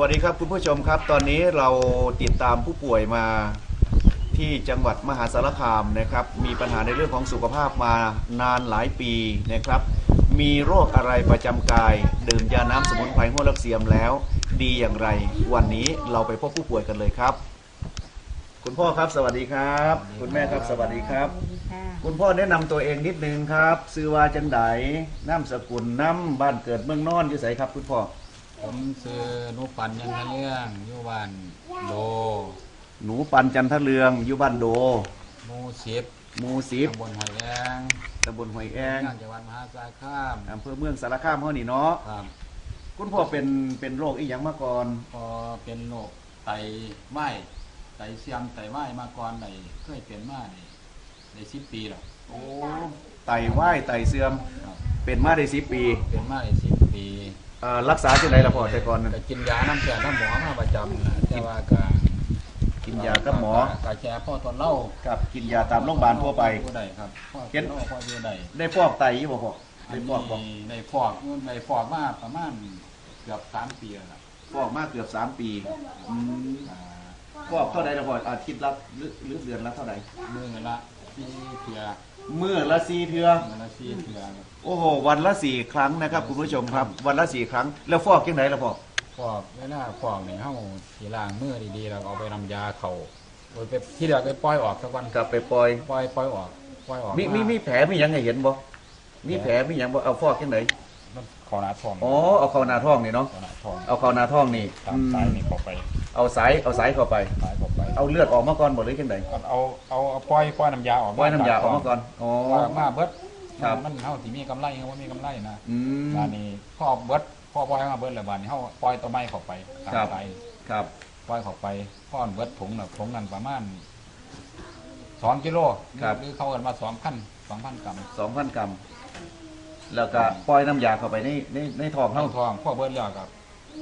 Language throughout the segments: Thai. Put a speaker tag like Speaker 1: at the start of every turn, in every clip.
Speaker 1: วัสดีครับคุณผู้ชมครับ ตอนนี้เราติดตามผู้ป่วยมาที่จังหวัดมหาสารคามนะครับ มีปัญหาในเรื่องของสุขภาพมานานหลายปีนะครับ มีโรคอะไรประจำกาย ดื่มยาน้ำสมุนไพรหัวลักเสียมแล้ว ดีอย่างไร วันนี้เราไปพบผู้ป่วยกันเลยครับ คุณพ่อครับสวัสดีครับ คุณแม่ครับสวัสดีครับ
Speaker 2: สวัสดีค่ะ
Speaker 1: คุณพ่อแนะนำตัวเองนิดนึงครับ ซื้อว่าจังไดน้ำสกุลน้ำบ้านเกิดเมืองนอนอยู่ไสครับคุณพ่อ
Speaker 3: ผมซื้อนุปันยังทะเรื่องอยู่บ้านโด
Speaker 1: หนูปันจันทะเลืองอยู่บ้านโด
Speaker 3: หมูสิบ
Speaker 1: หมูสิบ
Speaker 3: ตำบลหอยแอง
Speaker 1: ตำบลหอยแอง
Speaker 3: งานจังหวัดมหาสารคาม
Speaker 1: อำเภอเมืองสารคามเฮานี่เนาะ
Speaker 3: ครับ
Speaker 1: คุณพ่อเป็นเป็นโรคอีหยังมาก่อน
Speaker 3: พอเป็นโรคไตไหม้ไตเสียมไตไหม้มาก่อนในเคยเป็นมาในในสิบปีแล้ว
Speaker 1: โอ้ไตวายไตเสื่อม
Speaker 3: ครับ
Speaker 1: เป็นมาได้สิปี
Speaker 3: เป็นมาในสิบปี
Speaker 1: เอ่อรักษาที่ไหนล่ะพ่อแต่ก่อนนั้น
Speaker 3: ก็กินยาน้ำแก่น้ำหมอมาประจำนะแต่ว่าก็
Speaker 1: กินยากับหมอ
Speaker 3: กแช่พ่อทนเหล่า
Speaker 1: กับกินยาตามโรงพยาบาลทั่วไป
Speaker 3: พ่อได้ครับพ่อ
Speaker 1: เห็
Speaker 3: ท
Speaker 1: น
Speaker 3: นเหล่าพ่ออยู่ได้
Speaker 1: ได้ฟอกไตอยู่บ่พ่อ
Speaker 3: อั
Speaker 1: ได้
Speaker 3: น
Speaker 1: ฟอกบ่
Speaker 3: นี้ในฟอกในฟอกมาประมาณเกือบสามปีแล้วล่ะ
Speaker 1: ฟอกมาเกือบสามปีอืม
Speaker 3: อ่า
Speaker 1: ฟอกเท่าใดล่ะพ่ออาทิตย์ละหรือหรือเดือนละเท่าใด
Speaker 3: มือละสี่เถื่อ
Speaker 1: มื้อละสี่เทื่อ
Speaker 3: มือละสี่เถื่อ
Speaker 1: โอ้โหวันละสี่ครั้งนะครับคุณผู้ชมครับ วันละสี่ครั้ง แล้วฟอกยังไงล่ะพ่อ
Speaker 3: ฟอกเวลาฟอกเนี่ยเฮาสีล้างมือดีๆแล้วเอาไปนำยาเขาโอ้ยไปที่เดียวไปปล่อยออกสักวัน
Speaker 1: กลับไปปล่อย
Speaker 3: ปล่อยปล่อยออกปล่อยออก
Speaker 1: มีมีมีแผลมีหยังให้เห็นบ่มีแผลมีหยังบ่เอาฟอกยังไง
Speaker 3: มันขอหนาทอง
Speaker 1: อ๋อเอาเข้าหน้าท้องนี่เนาะ
Speaker 3: ขอหนาทอง
Speaker 1: เอาเข้าหน้าท้องนี่
Speaker 3: ตาม
Speaker 1: อืม
Speaker 3: สายนี่เข้าไป
Speaker 1: เอาสายเอาสายเข้าไป
Speaker 3: สายเข้าไป
Speaker 1: เอาเลือดออกมาก่อนบ่หรือจังได
Speaker 3: เอาเอาเอาเอาปล่อยปล่อยน้ำยาออก
Speaker 1: ปล่อยน้ำยาออกมาก่อนอ๋อ
Speaker 3: ปล่อยออกมาเบิด
Speaker 1: ครับ
Speaker 3: มันเฮาสิมีกำไรเฮาบ่มีกำไรนะ
Speaker 1: อืม
Speaker 3: บานนี้พ่อเบิดพ่อปล่อยมาเบิดแล้วบานนี้เฮาปล่อยตัวไม้เข้าไปตาม
Speaker 1: ครับ
Speaker 3: สาย
Speaker 1: ครับ
Speaker 3: ปล่อยเข้าไปพ่อนเบิดถุงน่ะถุงนั้นประมาณสองกิโลหรือเขาเอิ้นมาสองพันสองพันกรัม
Speaker 1: 2,000กรัมแล้วก็ปล่อยน้ำยาเข้าไปในในในท้อง
Speaker 3: เฮา
Speaker 1: เฮา
Speaker 3: ทองพ่อเบิดแล้วกับ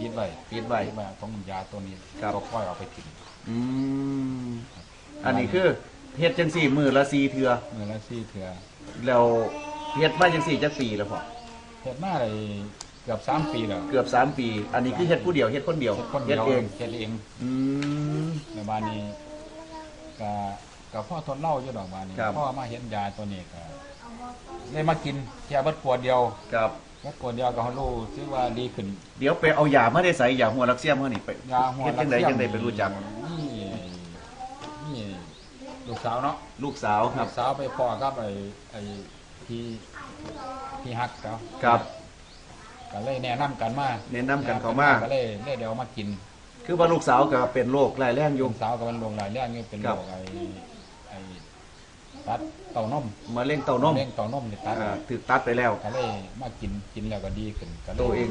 Speaker 3: ปิดไว้
Speaker 1: ปิดไว้
Speaker 3: ปิดไว้ของยาตัวนี้
Speaker 1: ครับ
Speaker 3: ก็ปล่อยเอาไปทิ้ง
Speaker 1: อืมอันนี้คือเฮ็ดจังสี่มื้อละสี่เทื่อ
Speaker 3: มือละสี่เถื่อ
Speaker 1: แล้วเฮ็ดมาจังสี่จักปีแล้วพ่อ
Speaker 3: เฮ็ดมาได้เกือบสามปีแล้ว
Speaker 1: เกือบสามปี อันนี้คือเฮ็ดผู้เดียวเฮ็ดคนเดียว
Speaker 3: เฮ็ดคนเดียว
Speaker 1: เอง
Speaker 3: เฮ็ดเอง
Speaker 1: อืม
Speaker 3: ในบ้านนี้ก็กับพ่อทนเหล่าอยู่ดอกบ้านนี้
Speaker 1: ครับ
Speaker 3: พ่อมาเห็นยาตัวนี้ก็เลยมากินแค่เบิดขวดเดียว
Speaker 1: ครับ
Speaker 3: เบิดขวดเดียวก็รู้สึกว่าดีขึ้น
Speaker 1: เดี๋ยวไปเอายามาได้ใส่ยาหัวลักเสียมเฮานี่ไป
Speaker 3: ยาหัว
Speaker 1: เฮ็ดจังไดจังไดไปรู้จัก
Speaker 3: นี่นี่ลูกสาวเนาะ
Speaker 1: ลูกสาวค
Speaker 3: ลู
Speaker 1: รับ
Speaker 3: กสาวไปพ่อกับไอ้ไอ้ที่ที่ฮักเขา
Speaker 1: ครับ
Speaker 3: ก็เลยแนะนำกันมา
Speaker 1: แนะนำกันเขามา
Speaker 3: ก็เลยเลยเดี๋ยวเอามากิน
Speaker 1: คือว่าลูกสาวก็เป็นโรคร้ายแรงอ
Speaker 3: ลู
Speaker 1: ยู่
Speaker 3: กสาวก็เป็นโรคหลายเรื่องนี่เป็น
Speaker 1: ครั
Speaker 3: โร
Speaker 1: บ
Speaker 3: คไอ้ไอ้ตัดเต้านม
Speaker 1: มะเร็งเต้านม
Speaker 3: เร่งเต้านมนี่ตัด
Speaker 1: อ่าถูกตัดไปแล้ว
Speaker 3: ก็เลยมากินกินแล้วก็ดีขึ้นก็เลย
Speaker 1: ตัวเอง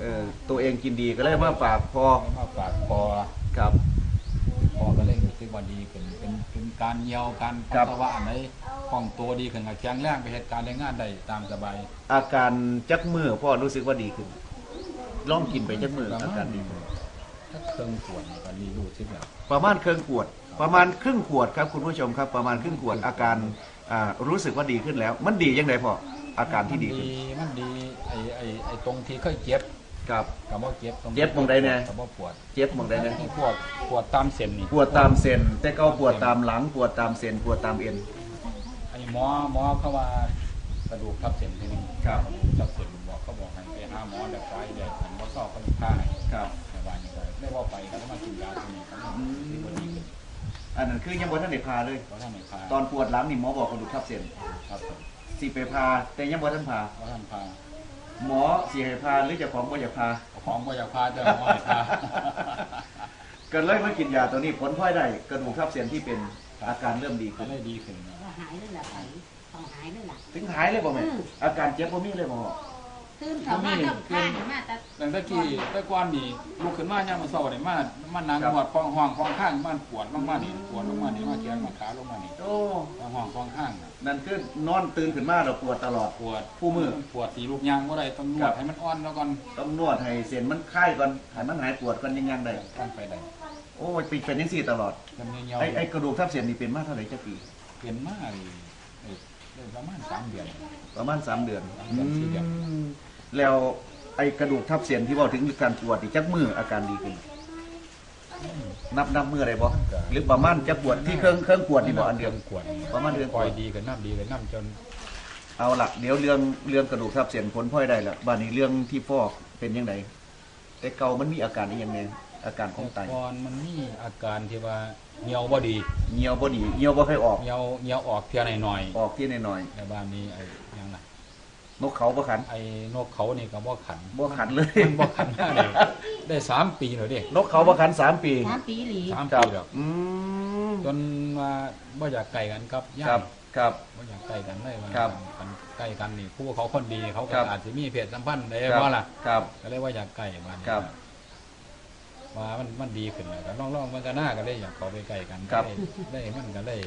Speaker 1: เออตัวเองกินดีก็เลยมาฝากพอ
Speaker 3: มาฝากพอ
Speaker 1: ครับ
Speaker 3: พอ ก็เลยรู้สึกว่าดีขึ้นเป็นเป็นการเยียวการ
Speaker 1: ครั
Speaker 3: ปั
Speaker 1: บ
Speaker 3: สสาวะอันไหนคล่องตัวดีขึ้นกับแข็งแรงไปเหตุการณ์ในงานได้ตามสบาย
Speaker 1: อาการจักมือพ่อรู้สึกว่าดีขึ้นลองกินไปจักมืออาการดีขึ้น
Speaker 3: ถ้าเครื่องปวดนี่ก็รีรู้สึกแล้ว
Speaker 1: ประมาณครึ่งขวด ประมาณครึ่งขวดครับคุณผู้ชมครับ ประมาณครึ่งขวดอาการอ่ารู้สึกว่าดีขึ้นแล้ว มันดียังไงพ่ออาการที่ดีขึ้น
Speaker 3: มันดีไอ้ไอ้ไอ้ตรงที่เคยเจ็บ
Speaker 1: ครับ
Speaker 3: กับว่าเจ็บตรง
Speaker 1: เจ็บตรงใดเนี่ย
Speaker 3: กับว่าปวด
Speaker 1: เจ็บหมองใดเนี่ย
Speaker 3: ปวดปวดตามเส้นนี่
Speaker 1: ปวดตามเส้นแต่ก็ปวดตามหลัง ปวดตามเส้นปวดตามเอ็น
Speaker 3: ไอ้หมอหมอเขาว่ากระดูกทับเส้นที่นี่
Speaker 1: ครับ
Speaker 3: กระดูกทับเส้นบอกเขาบอกให้ไปหาหมอเด็กไฟเด็กหันว่าสอบเขาจะฆ่าให้
Speaker 1: ครับ
Speaker 3: ในวันนี้ก็ได้ว่าไปก็ได้มากินยาตัวนี้ก็ดีกว่าดีขึ้น
Speaker 1: อันนั้นคือยังบ่ทันได้พาเลย
Speaker 3: เพราะท่านไม่พา
Speaker 1: ตอนปวดหลังนี่หมอบอกกระดูกทับเส้น
Speaker 3: ครับผม
Speaker 1: สิไปพาแต่ยังบ่ทันพา
Speaker 3: เพราะท่านพา
Speaker 1: หมอสิให้พาหรือเจ้าของบ่อยากพา
Speaker 3: ของก็อยากพาเจ้าหมอให้พา
Speaker 1: ก็เลยมากินยาตัวนี้ผลพลอยได้กระดูกทับเส้นที่เป็นอาการเริ่มดี
Speaker 3: ก็
Speaker 1: ขึ้น
Speaker 3: ได้ดีขึ้น
Speaker 2: ว่าหายเลยล่ะไปต้องหายเลยล่ะ
Speaker 1: ถึงหายเลยบ่แม่
Speaker 2: อืม
Speaker 1: อาการเจ็บบ่มีเลยบ่
Speaker 2: ตื่นเขามาต้องข้างมาแต่
Speaker 3: หลังจากที่ตะกอนนี่ลุกขึ้นมาย่ามมาเศร้าเนี่ยมามานั่ง
Speaker 1: ครับ
Speaker 3: หวดฟองห้องฟองข้างมันปวดลงมานี่ปวดลงมานี่มาแขนมาขาลงมานี่
Speaker 1: โอ้
Speaker 3: ฟองห้องฟองข้างน่ะ
Speaker 1: นั่นคือนอนตื่นขึ้นมาแล้วปวดตลอด
Speaker 3: ปวด
Speaker 1: คู่มือ
Speaker 3: ปวดตีลูกยางว่าไรต้องน
Speaker 1: ควรั
Speaker 3: ด
Speaker 1: บ
Speaker 3: ให้มันอ่อนแล้วก่อน
Speaker 1: ต้องนวดให้เส้นมันคลายก่อนให้มันหายปวดก่อนยังยังได้
Speaker 3: ตั้งไปได้
Speaker 1: โอ้ยเป็นเป็นจังซี่ตลอด
Speaker 3: จำเนียว
Speaker 1: ไอ้ไอ้กระดูกทับเส้นนี่เป็นมาเท่าไหร่จักปี
Speaker 3: เปลี่ยนมาเลยเอ้ยได้ประมาณสามเดือน
Speaker 1: ประมาณ3เดือน
Speaker 3: สามเดือนสี่เดือน
Speaker 1: ม แล้วไอกระดูกทับเส้นที่เว่าถึงการปวดนี่จักมืออาการดีขึ้น นับนับมืออะไรบ่หรือประมาณจักปวดที่เครื่องเครื่องปวดนี่บ่อันเดียว
Speaker 3: กวด
Speaker 1: ประมาณเดือน
Speaker 3: คอยดีกันน้ำดีกันน้ำจน
Speaker 1: เอาละเดี๋ยวเรื่องเรื่องกระดูกทับเส้นผลพลอยได้ละบ้านนี้เรื่องที่ฟอกเป็นยังไงแต่เก่ามันมีอาการอีกยังไงอาการของไต
Speaker 3: ก่อนมันมีอาการที่ว่าเหี่ยวบ่ดี
Speaker 1: เหี่ยวบ่ดีเหี่ยวบ่ค่อยออก
Speaker 3: เหี่ยวเหี่ยวออกเพียหน่อย
Speaker 1: ออกที่น้อย
Speaker 3: ๆในบ้านนี้ไอ้หยัง น่ะ
Speaker 1: ๆนกเขาบ่ขัน
Speaker 3: ไอ้นกเขานี่ก็บ่ขัน
Speaker 1: บ่ขันเลย
Speaker 3: มันบ่ขันมาเลยได้สามปีแล้วเด้
Speaker 1: นกเขาบ่ขันสามปี
Speaker 2: สามปีหลี
Speaker 3: สาม
Speaker 1: ครั
Speaker 3: ปี
Speaker 1: บ
Speaker 3: แล้ว
Speaker 1: อืม
Speaker 3: จนมาบ่อยากไก่กันครับย่า
Speaker 1: ครับ ครับ
Speaker 3: บ่อยากไก่กันเลยว่า
Speaker 1: ครับ
Speaker 3: กันใกล้กันนี่ผู้เขาคนดีเขา
Speaker 1: ค
Speaker 3: ก็
Speaker 1: รับ
Speaker 3: อาจจะมีเพศสัมพันธ์ได้
Speaker 1: ครับ
Speaker 3: ว่าล่ะ
Speaker 1: ครับ
Speaker 3: ก็เลยว่าอยากไก่บ้านนี้
Speaker 1: ครับ
Speaker 3: ว่ามันมันดีขึ้นแล้วก็ลองๆมันก็น่าก็เลยอยากขอไปไก่กัน
Speaker 1: ครับ
Speaker 3: ได้ได้มันก็เลย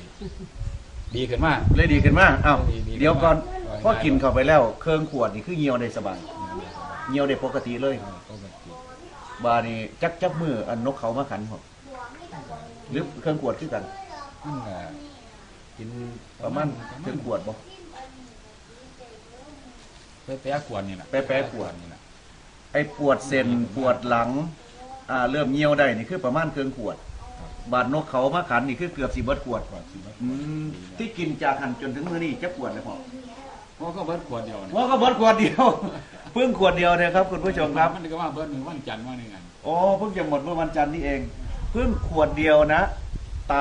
Speaker 3: ดีขึ้นมาก
Speaker 1: เลยดีขึ้นมากอ้าว
Speaker 3: ดีดีขึ้นมาก
Speaker 1: เดี๋ยวก่อน
Speaker 3: ว่า
Speaker 1: พอกินเข้าไปแล้วเครื่องขวดนี่คือเหี่ยวได้สบายเหี่ยวได้ปกติเลย
Speaker 3: ปกติ
Speaker 1: บานี่จักจักมืออันนกเขามาขันผมหรือเครื่องขวดคือกัน
Speaker 3: มันก็กิน
Speaker 1: ประมาณเครื่องขวดบ่
Speaker 3: ไปแปะขวดนี่แหละ
Speaker 1: แปะๆขวด
Speaker 3: นี่แหละ
Speaker 1: ไอ้ปวดเส้นปวดหลัง อ่าเริ่มเหี่ยวได้นี่คือประมาณเครื่องขวด บาดนกเขามาขันนี่คือเกือบสิเบิดขวด
Speaker 3: ขวดสิบ
Speaker 1: อืมที่กินจากหันจนถึงมื้อนี้จักขวดเลยพอ
Speaker 3: เพราะก็เบิดขวดเดียวนี่
Speaker 1: ว่าก็เบิดขวดเดียว เพิ่งขวดเดียวเนี่ยครับคุณผู้ชมครับ
Speaker 3: มันก็ว่าเบิดหนึ่งวันจันทร์ว่าหนึ่งอัน
Speaker 1: อ๋อเพิ่งจะหมดเมื่อวันจันทร์นี่เอง เพิ่งขวดเดียวนะไต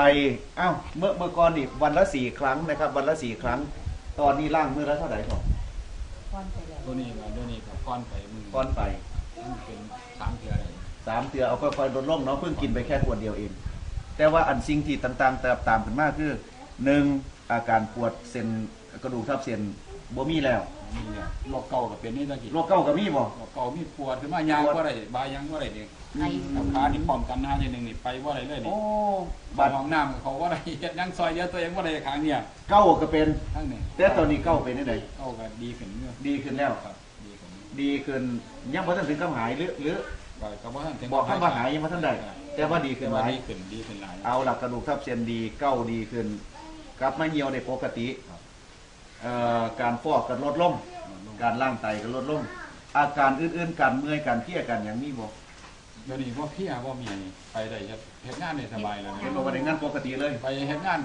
Speaker 1: อ้าวเมื่อเมื่อก่อนนี่วันละสี่ครั้งนะครับ วันละสี่ครั้ง ตอนนี้ล่างมือละเท่าไหร่ครับ
Speaker 2: ก่อนไปแล้ว
Speaker 3: ตัวนี้ก็ตัวนี้ก็ก้อนไปมือ
Speaker 1: ก้อนไป
Speaker 3: มันเป็นสามเทือเลย
Speaker 1: สามเตือเอาค่อยๆลดลงเนาะเพิ่งกินไปแค่ขวดเดียวเอง แต่ว่าอันสิ่งที่ต่างๆ แต่ตามกันมากคือหนึ่งอาการปวดเส้นกระดูกทับเส้นบ่มีแล้ว
Speaker 3: นี่เนี่ยโรคเก่าก็เป็นนี่ตะกี้
Speaker 1: โรคเก้าก็มีบ่
Speaker 3: โรคเก่ามีปวดขึ้นมายางว่าไรบายยังว่าไรนี่
Speaker 2: ไอ้
Speaker 3: กับขานี่ป้องกันหน้าอย่างหนึ่งนี่ไปว่าไรเลยนี่
Speaker 1: โอ้
Speaker 3: บา
Speaker 1: บั
Speaker 3: ด
Speaker 1: ด
Speaker 3: ห้องน้ำเขาว่าไรเฮ็ดหยังซอยเดียวตัวเองว่าไรขางเนี่ย
Speaker 1: เก้าก็เป็น
Speaker 3: ทั้งนี้
Speaker 1: แต่ตอนนี้เก้าเป็นได้ไหน
Speaker 3: เก่าก็ดีขึ้นเมื่อ
Speaker 1: ดีขึ้นแล้ว
Speaker 3: ครับดีขึ้น
Speaker 1: ดีขึ้นยังบ่ทันถึงกับหายหรือหรือ
Speaker 3: ก็ก็บ่ทันถึง
Speaker 1: บอกคำว่าหายยังบ่ทันได้แต่ว่าดีขึ้นหลาย
Speaker 3: ดีขึ้นดีขึ้นหลาย
Speaker 1: เอาหลักกระดูกทับเส้นดีเก้าดีขึ้นกลับมาเหี่ยวในปกติ
Speaker 3: ครับ
Speaker 1: เอ่อการฟอกก็ลดลงการล่างไตก็ลดลงอาการอื่นๆการเมื่อยการเพลียกันอย่างมีบ่
Speaker 3: เดี๋ยวนี้ว่าพี่ว่ามีไปได้เฮ็ดเฮ็ดงานได้สบายแล้ว
Speaker 1: เป็น
Speaker 3: นะ
Speaker 1: บ่ว่าได้งานปกติเลย
Speaker 3: ไปเฮ็ดงาน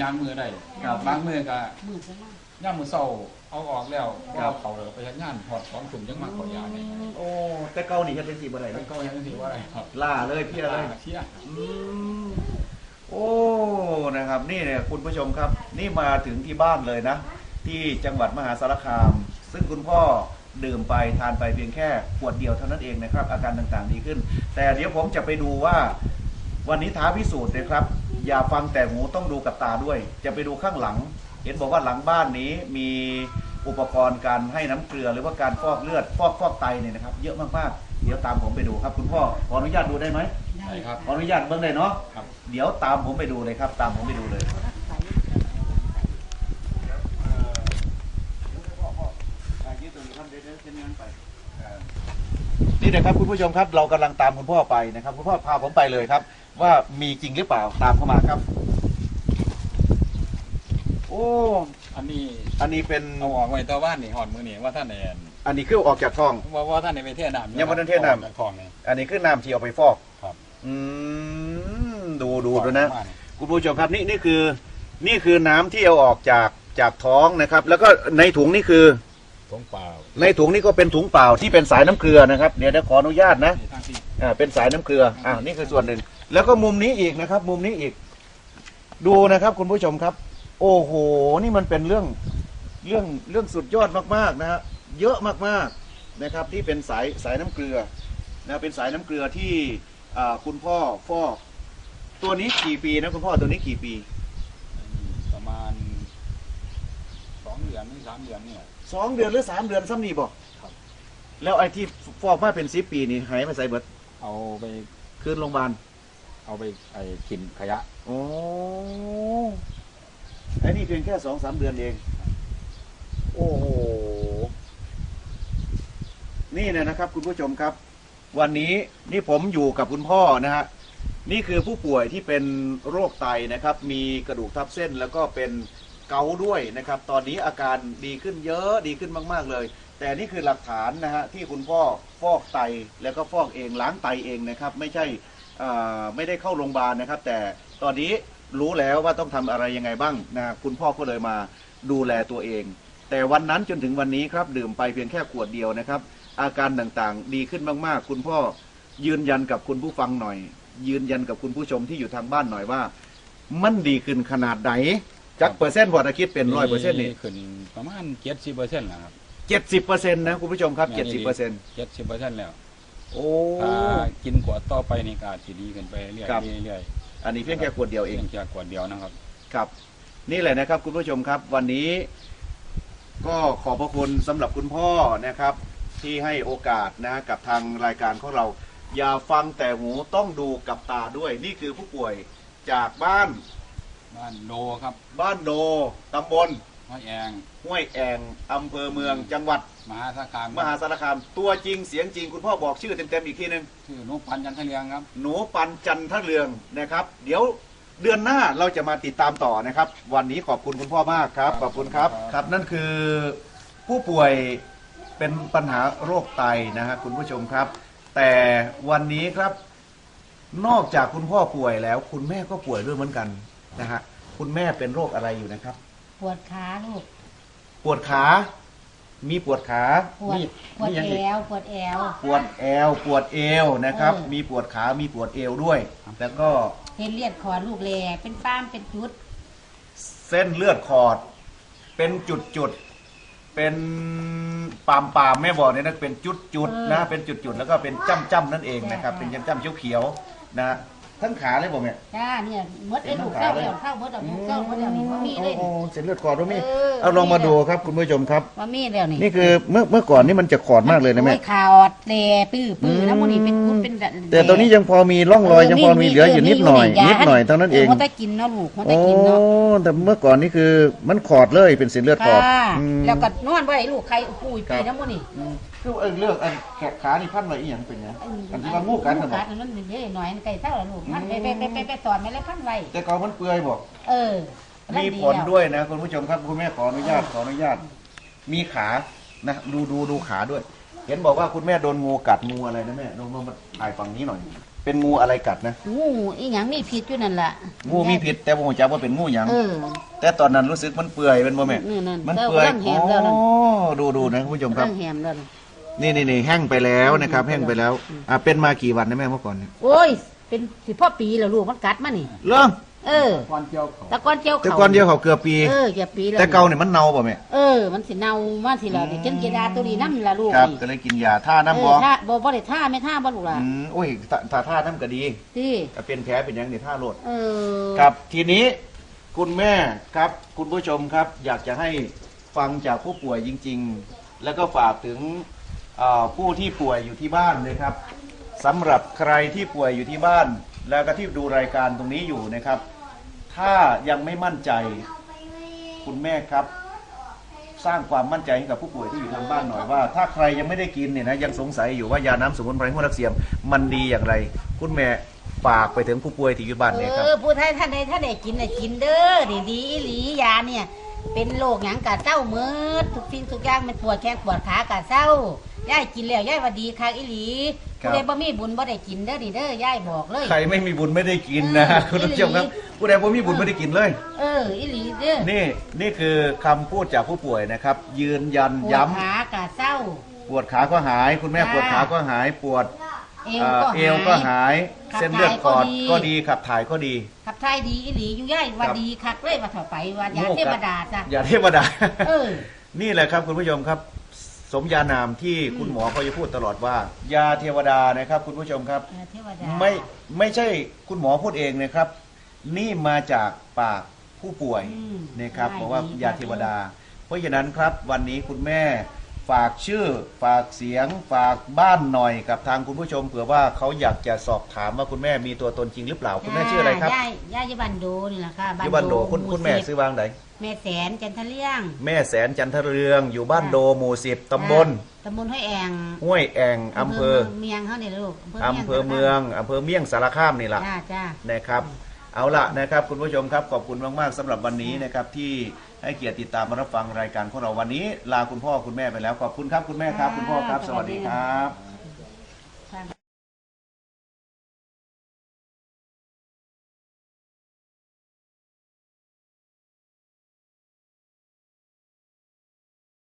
Speaker 3: ยางมือได้
Speaker 1: ครับ
Speaker 3: บางมือก็
Speaker 2: มือจะมา
Speaker 3: ย่ามมือเศร้าเอาออกแล้ว
Speaker 1: ครั
Speaker 3: ก็
Speaker 1: บ
Speaker 3: เขาเลยไปเฮ็ดงานพอดของถุงยังมาขอยาได้
Speaker 1: โอ้แต่เก่านี่เฮ็ดจังซี่บ่ได้เล
Speaker 3: แล้ว
Speaker 1: ย
Speaker 3: ก็ยังสิว่าอะไรครับ
Speaker 1: ล่าเลยเพลียเลย
Speaker 3: เชี่ย
Speaker 1: อืมโอ้ นะครับ นี่เนี่ยคุณผู้ชมครับ นี่มาถึงที่บ้านเลยนะ ที่จังหวัดมหาสารคาม ซึ่งคุณพ่อดื่มไปทานไปเพียงแค่ขวดเดียวเท่านั้นเองนะครับ อาการต่างๆดีขึ้น แต่เดี๋ยวผมจะไปดูว่า วันนี้ท้าพิสูจน์นะครับ อย่าฟังแต่หูต้องดูกับตาด้วย จะไปดูข้างหลัง เห็นบอกว่าหลังบ้านนี้มีอุปกรณ์การให้น้ำเกลือหรือว่าการฟอกเลือดฟอกฟอกไตเนี่ยนะครับ เยอะมากๆเดี๋ยวตามผมไปดูครับ คุณพ่อขออนุญาตดูได้ไหม
Speaker 2: ได้
Speaker 3: ใช่ครับ
Speaker 1: ขออนุญาตเบิ้งได้เนาะ
Speaker 3: ครับ
Speaker 1: เดี๋ยวตามผมไปดูเลยครับ ตามผมไปดูเลย
Speaker 2: รักใส
Speaker 1: นี่นะครับคุณผู้ชมครับเรากำลังตามคุณพ่อไปนะครับ คุณพ่อพาผมไปเลยครับ ว่ามีจริงหรือเปล่าตามเข้ามาครับ โอ้
Speaker 3: อันนี้
Speaker 1: อันนี้เป็น
Speaker 3: เอาออกไว้ตัวบ้านนี่หอดมือนี่ว่าท่านเนี่ย
Speaker 1: อันนี้คือออกจากท้อง
Speaker 3: ว่าว่าท่านในไปเทศน้ำ
Speaker 1: ยังบ่ทันเทศน้ำ
Speaker 3: ออกจากคลองนี่
Speaker 1: อันนี้คือน้ำที่เอาไปฟอก
Speaker 3: ครับ
Speaker 1: อืม ดูดูดูนะ
Speaker 3: ออกมานี่
Speaker 1: คุณผู้ชมครับนี่นี่คือ นี่คือน้ำที่เอาออกจากจากท้องนะครับ แล้วก็ในถุงนี่คือ
Speaker 3: ถุงเปล่า
Speaker 1: ในถุงนี่ก็เป็นถุงเปล่าที่เป็นสายน้ำเกลือนะครับ เดี๋ยวเดี๋ยวขออนุญาตนะ
Speaker 3: นี่ทางที่
Speaker 1: อ่าเป็นสายน้ำเกลือ อ่านี่คือส่วนหนึ่ง แล้วก็มุมนี้อีกนะครับ มุมนี้อีก ดูนะครับคุณผู้ชมครับ โอ้โห นี่มันเป็นเรื่องเรื่องเรื่องสุดยอดมากๆนะฮะเยอะมากๆนะครับที่เป็นสายสายน้ำเกลือนะเป็นสายน้ำเกลือที่อ่าคุณพ่อฟอกตัวนี้กี่ปีนะคุณพ่อตัวนี้กี่ปี
Speaker 3: ประมาณสองเดือนถึงสามเดือนเนี่ย
Speaker 1: สองเดือนหรือสามเดือนซ้ำนี่บอก
Speaker 3: ครับ
Speaker 1: แล้วไอ้ที่ฟอกมาเป็นสิบปีนี่หายมาใส่เบิด
Speaker 3: เอาไป
Speaker 1: คืนโรงพยาบาล
Speaker 3: เอาไปไอ้กินขยะ
Speaker 1: โอ้ ไอ้นี่เพียงแค่สองสามเดือนเอง โอ้โห นี่นะนะครับ คุณผู้ชมครับ วันนี้นี่ผมอยู่กับคุณพ่อนะฮะ นี่คือผู้ป่วยที่เป็นโรคไตนะครับ มีกระดูกทับเส้นแล้วก็เป็นเกาด้วยนะครับ ตอนนี้อาการดีขึ้นเยอะดีขึ้นมาก ๆ เลย แต่นี่คือหลักฐานนะฮะที่คุณพ่อฟอกไตแล้วก็ฟอกเองล้างไตเองนะครับ ไม่ใช่อ่าไม่ได้เข้าโรงพยาบาลนะครับ แต่ตอนนี้ รู้แล้วว่าต้องทำอะไรยังไงบ้างนะคุณพ่อก็เลยมาดูแลตัวเอง แต่วันนั้นจนถึงวันนี้ครับดื่มไปเพียงแค่ขวดเดียวนะครับ อาการต่างๆ ดีขึ้นมากๆ คุณพ่อยืนยันกับคุณผู้ฟังหน่อย ยืนยันกับคุณผู้ชมที่อยู่ทางบ้านหน่อยว่า มันดีขึ้นขนาดไหนจักเปอร์เซ็นต์พอตะคิดเป็นร้อยเปอร์เซ็นต์นี่
Speaker 3: ขึ้นประมาณเจ็ดสิบเปอร์เซ็นต์แล้วครับ
Speaker 1: เจ็ดสิบเปอร์เซ็นต์นะคุณผู้ชมครับเจ็ดสิบเปอร์เซ็นต์
Speaker 3: เจ็ดสิบเปอร์เซ็นต์แล้ว
Speaker 1: โอ้
Speaker 3: ถ้ากินขวดต่อไปนี่ก็อาจจะดีขึ้นไปเรื่อย
Speaker 1: ครับ
Speaker 3: ๆเรื่ อย
Speaker 1: อันนี้เพียงแค่ขวดเดียว
Speaker 3: ๆ
Speaker 1: เอ
Speaker 3: เพี
Speaker 1: ง
Speaker 3: ยงแค่ขวดเดียวนะครับ
Speaker 1: ครับ นี่แหละนะครับ คุณผู้ชมครับ วันนี้ก็ขอบพระคุณสำหรับคุณพ่อนะครับ ที่ให้โอกาสนะกับทางรายการของเรา อย่าฟังแต่หูต้องดูกับตาด้วย นี่คือผู้ป่วยจากบ้าน
Speaker 3: บ้านโดครับ
Speaker 1: บ้านโดตำบล
Speaker 3: ห้อยแอง
Speaker 1: ห้วยแองอำเภอเมืองจังหวัด
Speaker 3: มหาสารคาม
Speaker 1: มหาสารคาม ตัวจริงเสียงจริงคุณพ่อบอกชื่อเต็มๆอีกทีหนึ่ง
Speaker 3: ชื่อนุพันธ์จันทเลียงครับ
Speaker 1: หนูปันจันทเรืองนะครับ เดี๋ยวเดือนหน้าเราจะมาติดตามต่อนะครับ วันนี้ขอบคุณคุณพ่อมากครับขอบคุณครับครับ นั่นคือผู้ป่วยเป็นปัญหาโรคไตนะฮะคุณผู้ชมครับ แต่วันนี้ครับนอกจากคุณพ่อป่วยแล้ว คุณแม่ก็ป่วยด้วยเหมือนกันนะฮะคุณแม่เป็นโรคอะไรอยู่นะครับ
Speaker 2: ปวดขาลูก
Speaker 1: ปวดขา มีปวดขา
Speaker 2: ปวด
Speaker 1: มี
Speaker 2: ปวด
Speaker 1: มียัง
Speaker 2: แอ
Speaker 1: อีก
Speaker 2: วปวดแอว
Speaker 1: ปวดแอวปวดเอวนะครับ
Speaker 2: เออ
Speaker 1: มีปวดขา มีปวดเอวด้วย แล้วก็
Speaker 2: เห็นเลียดขอลูกแลเป็นป้ามเป็นจุด
Speaker 1: เส้นเลือดขอด เป็นจุดจุดๆเป็นปามปามๆแม่บอกเนี่ยนะเป็นจุดจุดๆนะ เป็นจุดจุดๆแล้วก็เป็นจ้ำจ้ำๆนั่นเองนะครับ เป็นจ้ำจ้ำๆเขียวๆนะ ทั้งขาเลยบอกเนี่ย
Speaker 2: จ้าเนี่ยมดไอ้ลูกเข้าเดี่ยวเข้ามดเอาลูกเข้ามดเอานี่มามีเลย
Speaker 1: โอ้โหเส้นเลือดขอดตรงนี้
Speaker 2: เออ
Speaker 1: เอาลองมาดูครับคุณผู้ชมครับ
Speaker 2: มามีแล้วนี่
Speaker 1: นี่คือเมื่อเมื่อก่อนนี่มันจะขอดมากเลยนะแม่
Speaker 2: โอ้ขาอดแลปื้อปื้อแล้วมันนี่เป็นกุดเป็นแบบ
Speaker 1: แต่ตรงนี้ยังพอมีร่องรอยยังพอมีเหลืออยู่นิดหน่อยนิดหน่อยเท่านั้นเอง
Speaker 2: มันได้กินเนาะลูกมันได้
Speaker 1: โอ้
Speaker 2: กินเนาะ
Speaker 1: แต่เมื่อก่อนนี่คือมันขอดเลยเป็นเส้นเลือดขอด
Speaker 2: ค่ะ
Speaker 1: อืม
Speaker 2: แล้วก็นอนไว้ลูกใครปุย
Speaker 1: ครั
Speaker 2: ปี
Speaker 1: บ
Speaker 2: น้ำมันนี่
Speaker 1: อืมคือเออเรื่องอันแขกขานี่พันไว้อีหยังเป็นไงอันที่ว่างูกัด
Speaker 2: งู
Speaker 1: น่ะบ
Speaker 2: กั
Speaker 1: อ
Speaker 2: ด
Speaker 1: ก
Speaker 2: อันนั้นเยอะหน่อยไก่เท่าละลูกมันไปไปไปไปไปสอนไปแล้วพันไว้
Speaker 1: แต่ก่อนมันเปื่อยบอก
Speaker 2: เออ
Speaker 1: มีผลด้วยนะคุณผู้ชมครับคุณแม่ขออนุญาตขออนุญาต มีขานะดูดูดูขาด้วย เห็นบอกว่าคุณแม่โดนงูกัดงูอะไรนะแม่ลองลองมาถ่ายฝั่งนี้หน่อย เป็นงูอะไรกัดนะ
Speaker 2: งูอีหยังมีพิษอยู่นั่นล่ะ
Speaker 1: งูมีพิษแต่ผมจำว่าเป็นงูหยัง
Speaker 2: เออ
Speaker 1: แต่ตอนนั้นรู้สึกมันเปื่อยเป็นบ่แม่
Speaker 2: นี่นั่น
Speaker 1: มัน
Speaker 2: เจ้า
Speaker 1: เปื่อย
Speaker 2: ร่างแห
Speaker 1: โอ้
Speaker 2: มแล้วนั่น
Speaker 1: ดูดูนะคุณผู้ชมครับ
Speaker 2: ร่างแหมแล้วนั่น
Speaker 1: นี่นี่นี่แห้งไปแล้วนะครับ แห้งไปแล้วอะเป็นมากี่วันนะแม่เมื่อก่อนเนี่ย
Speaker 2: โอ้ย เป็นสิพ่อปีแล้วลูกมันกัดมานี่
Speaker 1: เรื่อง
Speaker 2: เออ
Speaker 3: ก้อนเจียวเขา
Speaker 2: ตะกอนเจียว
Speaker 1: แต่
Speaker 2: เขา
Speaker 1: ก่อนเดียวเขาเกือบปี
Speaker 2: เอออย่าปีแล้ว
Speaker 1: แต่เก่าเนี่ยมันเน่าป่ะแม่
Speaker 2: เออ มันสิเน่ามาสิล่ะเดี๋ยวจนกีดาตัวนี้น้ำล่ะลูก
Speaker 1: ครับ
Speaker 2: นี่
Speaker 1: ก็เลยกินยาท่า
Speaker 2: เอ
Speaker 1: น้ำบ
Speaker 2: อ
Speaker 1: อ
Speaker 2: ถ้าบ่บ่ได้ท่าไม่ท่าบ่ลูกล่ะ
Speaker 1: อืมโอ้ยถ้าถ้าท่าน้ำก็ดี
Speaker 2: ที่
Speaker 1: ถ้าเป็นแผลเป็นหยังเนี่ยท่าโลด
Speaker 2: เออ
Speaker 1: ครับทีนี้คุณแม่ครับ คุณผู้ชมครับ อยากจะให้ฟังจากผู้ป่วยจริง ๆ แล้วก็ฝากถึงเอ่อผู้ที่ป่วยอยู่ที่บ้านเลยครับ สำหรับใครที่ป่วยอยู่ที่บ้าน แล้วก็ที่ดูรายการตรงนี้อยู่นะครับ ถ้ายังไม่มั่นใจคุณแม่ครับ สร้างความมั่นใจให้กับผู้ป่วยที่อยู่ทางบ้านหน่อยว่า ถ้าใครยังไม่ได้กินเนี่ยนะยังสงสัยอยู่ว่ายาน้ำสมุนไพรหัวรักเสียม มันดีอย่างไร คุณแม่ฝากไปถึงผู้ป่วยที่อยู่บ้านเนี่ยครับ
Speaker 2: เออผู้ไทยท่านใดท่านใดกินน่ะกินเด้อดีดีอีหลียาเนี่ย เป็นโรคหยังกะเศร้าเมืดทุกสิ่งทุกอย่างมันปวดแข้งปวดขากะเศร้าย่ายกินแล้วย่ายว่าดีคักอีหลี
Speaker 1: ครับ
Speaker 2: ผู้ใดบ่มีบุญบ่ได้กินเด้อนี่เด้อย่ายบอกเลย
Speaker 1: ใครไม่มีบุญไม่ได้กินนะ
Speaker 2: เออ
Speaker 1: คุณผู้ชมครับผู้ใดบ่มีบุญไม่ได้กินเลย
Speaker 2: เอออีหลีเด้อ
Speaker 1: นี่นี่คือคำพูดจากผู้ป่วยนะครับ ยืนยัน
Speaker 2: ปวด
Speaker 1: ย้ำ
Speaker 2: ขากะเศร้า
Speaker 1: ปวดขาก็หาย คุณแม่
Speaker 2: จ้า
Speaker 1: ปวดขาก็หายปวด
Speaker 2: เอว
Speaker 1: เอ่อ
Speaker 2: ก็
Speaker 1: เอวก็หาย
Speaker 2: ขับ
Speaker 1: เส้นเลือดขอด
Speaker 2: ถ่ายก็
Speaker 1: ก็
Speaker 2: ดี
Speaker 1: ดีขับถ่ายก็ดี
Speaker 2: ขับถ่ายดีอีหลีอยู่ย่ายว่า
Speaker 1: ครับ
Speaker 2: ดีคักเลยว่าเถาไปว่ายา
Speaker 1: โง่
Speaker 2: เทวดาจ้ะ
Speaker 1: อย่าเทวดา
Speaker 2: เออ
Speaker 1: นี่แหละครับคุณผู้ชมครับ สมญานามที่คุณหมอเขาจะพูดตลอดว่า ยาเทวดานะครับ คุณผู้ชมครับ
Speaker 2: ยาเทวดา
Speaker 1: ไม่ไม่ใช่คุณหมอพูดเองนะครับ นี่มาจากปากผู้ป่วย
Speaker 2: อืม
Speaker 1: นะครับ
Speaker 2: ได้
Speaker 1: บอกว่า
Speaker 2: ดี
Speaker 1: ยาเทวดา เพราะฉะนั้นครับวันนี้คุณแม่ฝากชื่อ ฝากเสียง ฝากบ้านหน่อยกับทางคุณผู้ชมเผื่อว่าเขาอยากจะสอบถามว่าคุณแม่มีตัวตนจริงหรือเปล่า คุณแม่ชื่ออะไรครับ
Speaker 2: ย่ายย่ายยบันโดนี่แหละค่ะ
Speaker 1: อยู่บ้านโดคุณ
Speaker 2: ห
Speaker 1: คุณแม่
Speaker 2: สิบ
Speaker 1: ซื้อวางไหน
Speaker 2: แม่แสนจันทเลี้ยง
Speaker 1: แม่แสนจันทเรืองอยู่บ้านโดหมู่สิบตำบล
Speaker 2: ตำบลห้วยแอง
Speaker 1: ห้วยแองอำเภอ
Speaker 2: เมียงเขาเนี่ยลูก
Speaker 1: อำเภอเมืองอำเภอเมี่ยงสารคามนี่แหละ
Speaker 2: จ้าจ้า
Speaker 1: นะครับ เอาละนะครับ คุณผู้ชมครับขอบคุณมาก ๆสำหรับวันนี้นะครับที่ให้เกียรติติดตามมารับฟังรายการของเราวันนี้ ลาคุณพ่อคุณแม่ไปแล้วขอบคุณครับคุณแม่ครับ คุณพ่อครับ สวัสดีครับ
Speaker 3: อ่า